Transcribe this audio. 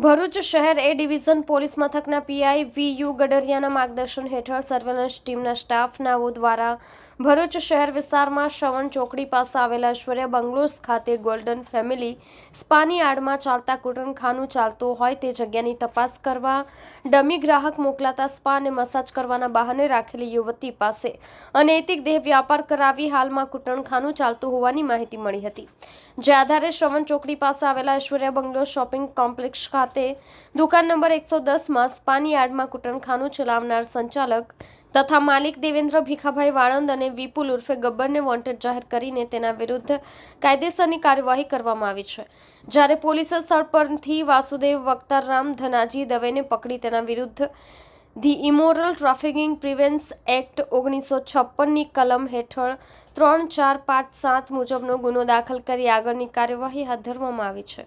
ભરૂચ શહેર A division police મથકના PI V U ગડરિયાના માર્ગદર્શન હેઠળ સર્વેલન્સ ટીમના સ્ટાફનાઓ દ્વારા ભરૂચ શહેર વિસ્તારમાં શ્રવણ ચોકડી પાસે આવેલા ઐશ્વર્ય બંગલોઝ ખાતે ગોલ્ડન ફેમિલી સ્પાની આડમાં ચાલતા કુટનખાનું ચાલતું હોય તે જગ્યાની તપાસ કરવા ડમી ગ્રાહક મોકલાતા સ્પા અને મસાજ કરવાના બહાને રાખેલી યુવતી પાસે અનૈતિક દેહ વ્યાપાર કરાવી હાલમાં કુટનખાનું ચાલતું હોવાની માહિતી મળી હતી. જે આધારે શ્રવણ ચોકડી પાસે આવેલા ઐશ્વર્યા બંગલો શોપિંગ કોમ્પ્લેક્ષ ખાતે દુકાન નંબર એકસો દસમાં સ્પાની આડમાં કુટનખાનું ચલાવનાર સંચાલક તથા માલિક દેવેન્દ્ર ભીખાભાઈ વાળંદ અને વિપુલ ઉર્ફે ગબ્બરને વોન્ટેડ જાહેર કરીને તેના વિરુદ્ધ કાયદેસરની કાર્યવાહી કરવામાં આવી છે. જ્યારે પોલીસે સ્થળ પરથી વાસુદેવ વક્તારામ ધનાજી દવેને પકડી તેના વિરુદ્ધ the immoral trafficking prevention act ઓગણીસો છપ્પનની કલમ હેઠળ ત્રણ ચાર પાંચ સાત મુજબનો ગુનો દાખલ કરી આગળની કાર્યવાહી હાથ ધરવામાં આવી છે.